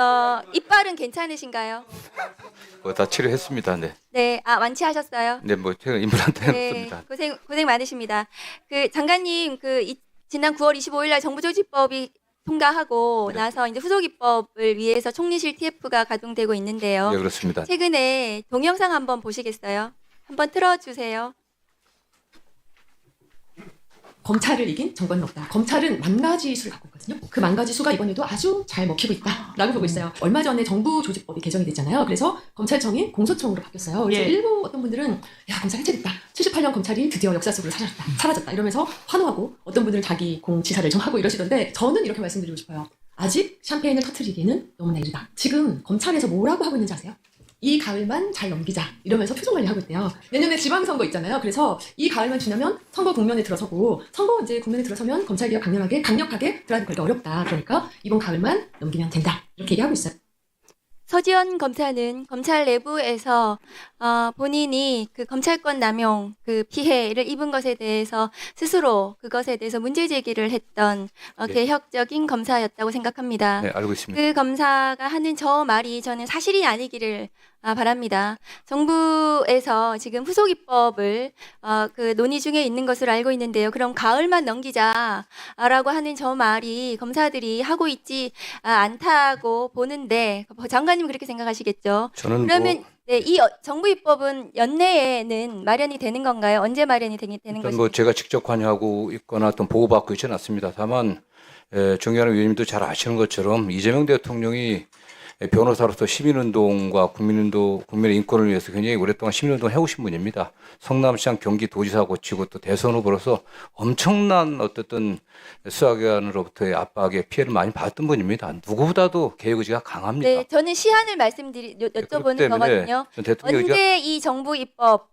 어, 이빨은 괜찮으신가요? 그거 다 치료했습니다. 네. 네, 아 완치하셨어요? 네, 뭐 제가 인물한테 네, 해놓습니다. 고생 고생 많으십니다. 그 장관님 그 이- 지난 9월 25일 날 정부조직법이 통과하고 네. 나서 이제 후속 입법을 위해서 총리실 TF가 가동되고 있는데요. 네, 그렇습니다. 최근에 동영상 한번 보시겠어요? 한번 틀어주세요. 검찰을 이긴 정권은 없다. 검찰은 만 가지 수를 갖고 있거든요. 그만 가지 수가 이번에도 아주 잘 먹히고 있다라고 보고 있어요. 얼마 전에 정부 조직법이 개정이 됐잖아요. 그래서 검찰청이 공소청으로 바뀌었어요. 그래서 예. 일부 어떤 분들은 야 검찰 해체됐다. 78년 검찰이 드디어 역사 속으로 사라졌다. 사라졌다. 이러면서 환호하고 어떤 분들은 자기 공지사를 좀 하고 이러시던데 저는 이렇게 말씀드리고 싶어요. 아직 샴페인을 터트리기는 너무나 이르다. 지금 검찰에서 뭐라고 하고 있는지 아세요? 이 가을만 잘 넘기자 이러면서 표정 관리하고 있대요. 내년에 지방선거 있잖아요. 그래서 이 가을만 지나면 선거 국면에 들어서고 선거 이제 국면에 들어서면 검찰 개혁 강력하게 강력하게 드라이브 걸기 어렵다. 그러니까 이번 가을만 넘기면 된다. 이렇게 얘기하고 있어요. 서지현 검사는 검찰 내부에서 어, 본인이 그 검찰권 남용 그 피해를 입은 것에 대해서 스스로 그것에 대해서 문제 제기를 했던 어, 네. 개혁적인 검사였다고 생각합니다. 네, 알고 있습니다. 그 검사가 하는 저 말이 저는 사실이 아니기를 아, 바랍니다. 정부에서 지금 후속 입법을 어, 그 논의 중에 있는 것으로 알고 있는데요. 그럼 가을만 넘기자라고 하는 저 말이 검사들이 하고 있지 아, 않다고 보는데 장관님 그렇게 생각하시겠죠? 저는 그러면 뭐, 네, 이 어- 정부 입법은 연내에는 마련이 되는 건가요? 언제 마련이 되는 것입니까? 뭐 제가 직접 관여하고 있거나 어떤 보호받고 있지는 않습니다. 다만 에, 정의하는 위원님도 잘 아시는 것처럼 이재명 대통령이 변호사로서 시민운동과 국민운동, 국민의 인권을 위해서 굉장히 오랫동안 시민운동 해오신 분입니다. 성남시장 경기도지사 고치고 또 대선 후보로서 엄청난 어쨌든 수사기관으로부터의 압박에 피해를 많이 받았던 분입니다. 누구보다도 개혁 의지가 강합니다. 네, 저는 시한을 말씀드리 여- 그렇기 여쭤보는 거거든요. 언제 이 정부 입법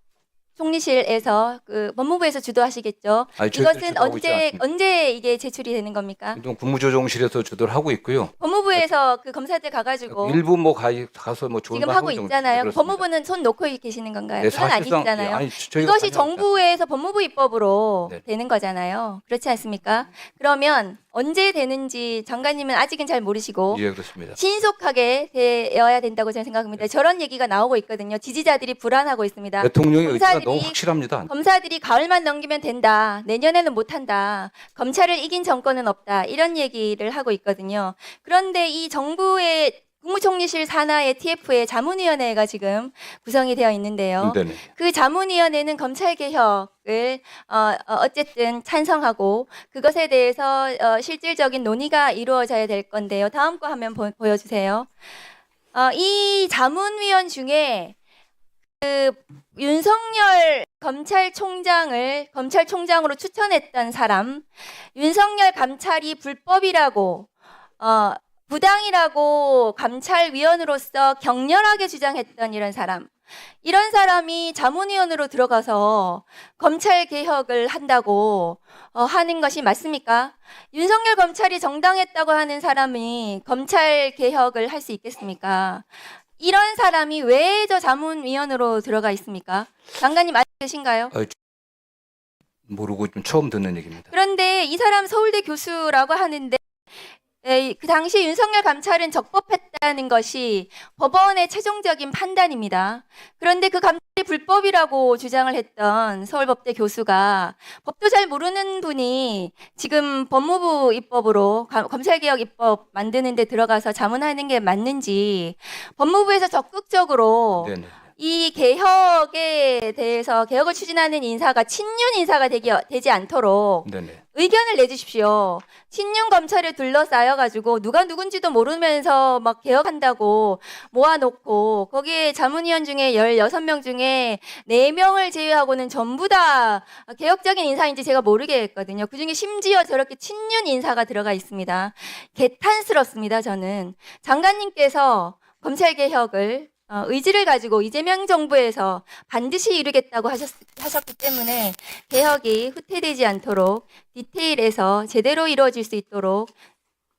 총리실에서 그 법무부에서 주도하시겠죠? 아니, 저희들 이것은 주도하고 있지 언제 않습니다. 언제 이게 제출이 되는 겁니까? 국무조정실에서 주도를 하고 있고요. 법무부에서 그 검사들 가가지고 일부 뭐 가, 가서 뭐 좋은 지금 말 하고 있잖아요. 그렇습니다. 법무부는 손 놓고 계시는 건가요? 네, 그건 사실상 아니잖아요. 예, 아니, 저희가 이것이 관여하지 정부에서 법무부 입법으로 네. 되는 거잖아요. 그렇지 않습니까? 그러면 언제 되는지 장관님은 아직은 잘 모르시고 예, 그렇습니다. 신속하게 되어야 된다고 저는 생각합니다. 저런 얘기가 나오고 있거든요. 지지자들이 불안하고 있습니다. 대통령의 의지가 검사들이- 너무 확실합니다. 검사들이 가을만 넘기면 된다. 내년에는 못 한다. 검찰을 이긴 정권은 없다. 이런 얘기를 하고 있거든요. 그런데 이 정부의 국무총리실 산하의 TF의 자문위원회가 지금 구성이 되어 있는데요. 네네. 그 자문위원회는 검찰 개혁을 어, 어, 쨌든 찬성하고 그것에 대해서 어, 실질적인 논의가 이루어져야 될 건데요. 다음 거 화면 보, 보여주세요. 어, 이 자문위원 중에 그 윤석열 검찰총장을 검찰총장으로 추천했던 사람, 윤석열 감찰이 불법이라고 어, 부당이라고 감찰위원으로서 격렬하게 주장했던 이런 사람. 이런 사람이 자문위원으로 들어가서 검찰 개혁을 한다고 어, 하는 것이 맞습니까? 윤석열 검찰이 정당했다고 하는 사람이 검찰 개혁을 할 수 있겠습니까? 이런 사람이 왜 저 자문위원으로 들어가 있습니까? 장관님 알고 계신가요? 모르고 좀 처음 듣는 얘기입니다. 그런데 이 사람 서울대 교수라고 하는데 에, 그 당시 윤석열 감찰은 적법했다는 것이 법원의 최종적인 판단입니다. 그런데 그 감찰이 불법이라고 주장을 했던 서울법대 교수가 법도 잘 모르는 분이 지금 법무부 입법으로 가- 검찰개혁 입법 만드는 데 들어가서 자문하는 게 맞는지 법무부에서 적극적으로 네네. 이 개혁에 대해서 개혁을 추진하는 인사가 친윤 인사가 되기, 되지 않도록 네네. 의견을 내주십시오. 친윤 검찰에 둘러싸여 가지고 누가 누군지도 모르면서 막 개혁한다고 모아놓고 거기에 자문위원 중에 16명 중에 4명을 제외하고는 전부 다 개혁적인 인사인지 제가 모르겠거든요. 그중에 심지어 저렇게 친윤 인사가 들어가 있습니다. 개탄스럽습니다, 저는. 장관님께서 검찰 개혁을 어, 의지를 가지고 이재명 정부에서 반드시 이루겠다고 하셨, 하셨기 때문에 개혁이 후퇴되지 않도록 디테일에서 제대로 이루어질 수 있도록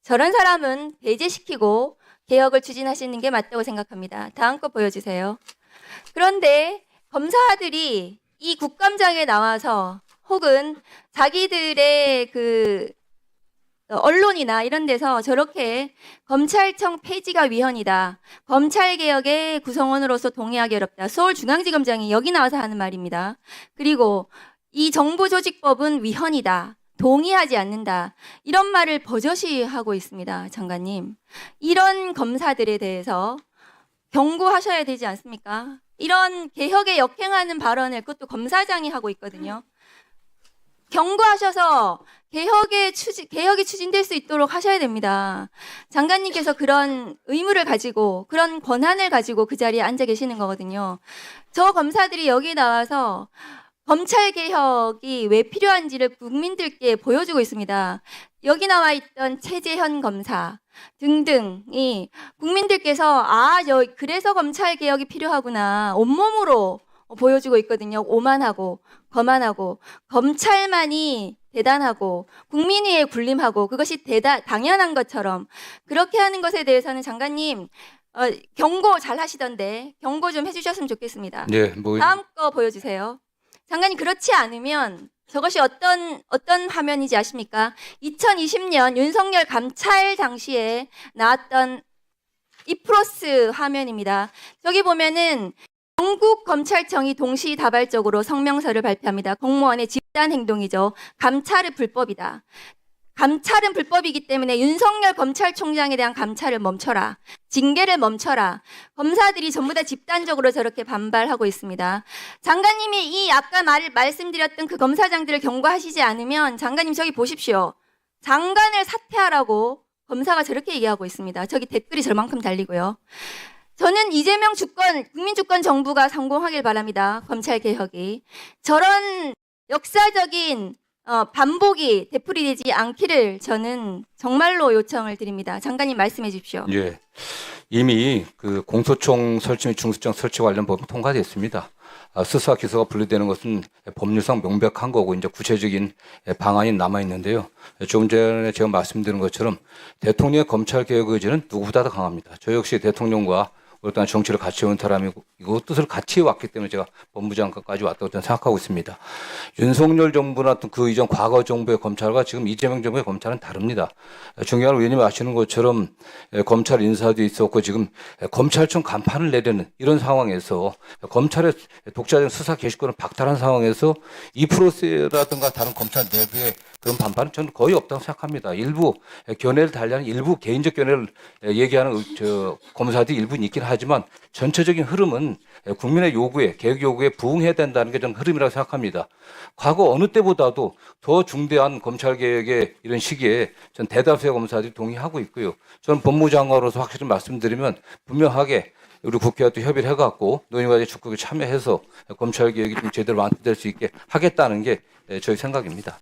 저런 사람은 배제시키고 개혁을 추진하시는 게 맞다고 생각합니다. 다음 거 보여주세요. 그런데 검사들이 이 국감장에 나와서 혹은 자기들의 그 어, 언론이나 이런 데서 저렇게 검찰청 폐지가 위헌이다. 검찰개혁의 구성원으로서 동의하기 어렵다. 서울중앙지검장이 여기 나와서 하는 말입니다. 그리고 이 정보조직법은 위헌이다. 동의하지 않는다. 이런 말을 버젓이 하고 있습니다. 장관님. 이런 검사들에 대해서 경고하셔야 되지 않습니까? 이런 개혁에 역행하는 발언을 그것도 검사장이 하고 있거든요. 경고하셔서 개혁의 추진, 개혁이 추진될 수 있도록 하셔야 됩니다. 장관님께서 그런 의무를 가지고 그런 권한을 가지고 그 자리에 앉아 계시는 거거든요. 저 검사들이 여기 나와서 검찰 개혁이 왜 필요한지를 국민들께 보여주고 있습니다. 여기 나와 있던 최재현 검사 등등이 국민들께서 아, 여, 그래서 검찰 개혁이 필요하구나 온몸으로 보여주고 있거든요. 오만하고 거만하고 검찰만이 대단하고 국민위에 군림하고 그것이 대다 당연한 것처럼 그렇게 하는 것에 대해서는 장관님 어, 경고 잘 하시던데 경고 좀 해주셨으면 좋겠습니다. 예, 뭐 다음 거 보여주세요. 장관님 그렇지 않으면 저것이 어떤 어떤 화면인지 아십니까? 2020년 윤석열 감찰 당시에 나왔던 이프로스 화면입니다. 저기 보면은 전국 검찰청이 동시다발적으로 성명서를 발표합니다. 공무원의 집단 행동이죠. 감찰은 불법이다. 감찰은 불법이기 때문에 윤석열 검찰총장에 대한 감찰을 멈춰라. 징계를 멈춰라. 검사들이 전부 다 집단적으로 저렇게 반발하고 있습니다. 장관님이 이 아까 말, 말씀드렸던 그 검사장들을 경고하시지 않으면 장관님 저기 보십시오. 장관을 사퇴하라고 검사가 저렇게 얘기하고 있습니다. 저기 댓글이 저만큼 달리고요. 저는 이재명 주권, 국민주권 정부가 성공하길 바랍니다. 검찰 개혁이. 저런 역사적인 어, 반복이 되풀이되지 않기를 저는 정말로 요청을 드립니다. 장관님 말씀해 주십시오. 예. 이미 그 공소총 설치 및 중수청 설치 관련 법은 통과됐습니다. 아, 수사 기소가 분리되는 것은 법률상 명백한 거고 이제 구체적인 방안이 남아 있는데요. 조금 전에 제가 말씀드린 것처럼 대통령의 검찰 개혁 의지는 누구보다 도 강합니다. 저 역시 대통령과 오랫동안 정치를 같이 해온 사람이고 이거 뜻을 같이 해왔기 때문에 제가 법무장관까지 왔다고 저는 생각하고 있습니다. 윤석열 정부나 또그 이전 과거 정부의 검찰과 지금 이재명 정부의 검찰은 다릅니다. 중요한 건 의원님 아시는 것처럼 에, 검찰 인사도 있었고 지금 에, 검찰청 간판을 내려는 이런 상황에서 검찰의 독자적인 수사 개시권을 박탈한 상황에서 이 프로세라든가 다른 검찰 내부의 그런 반발은 저는 거의 없다고 생각합니다. 일부 에, 견해를 달리하는 일부 개인적 견해를 에, 얘기하는 의- 저 검사들이 일부는 있긴 하지만 전체적인 흐름은 에, 국민의 요구에 개혁 요구에 부응해야 된다는 게 저는 흐름이라고 생각합니다. 과거 어느 때보다도 더 중대한 검찰 개혁의 이런 시기에 전 대다수의 검사들이 동의하고 있고요. 저는 법무장관으로서 확실히 말씀드리면 분명하게 우리 국회와 또 협의를 해갖고 논의과제 적극에 참여해서 검찰 개혁이 좀 제대로 완성될 수 있게 하겠다는 게 에, 저희 생각입니다.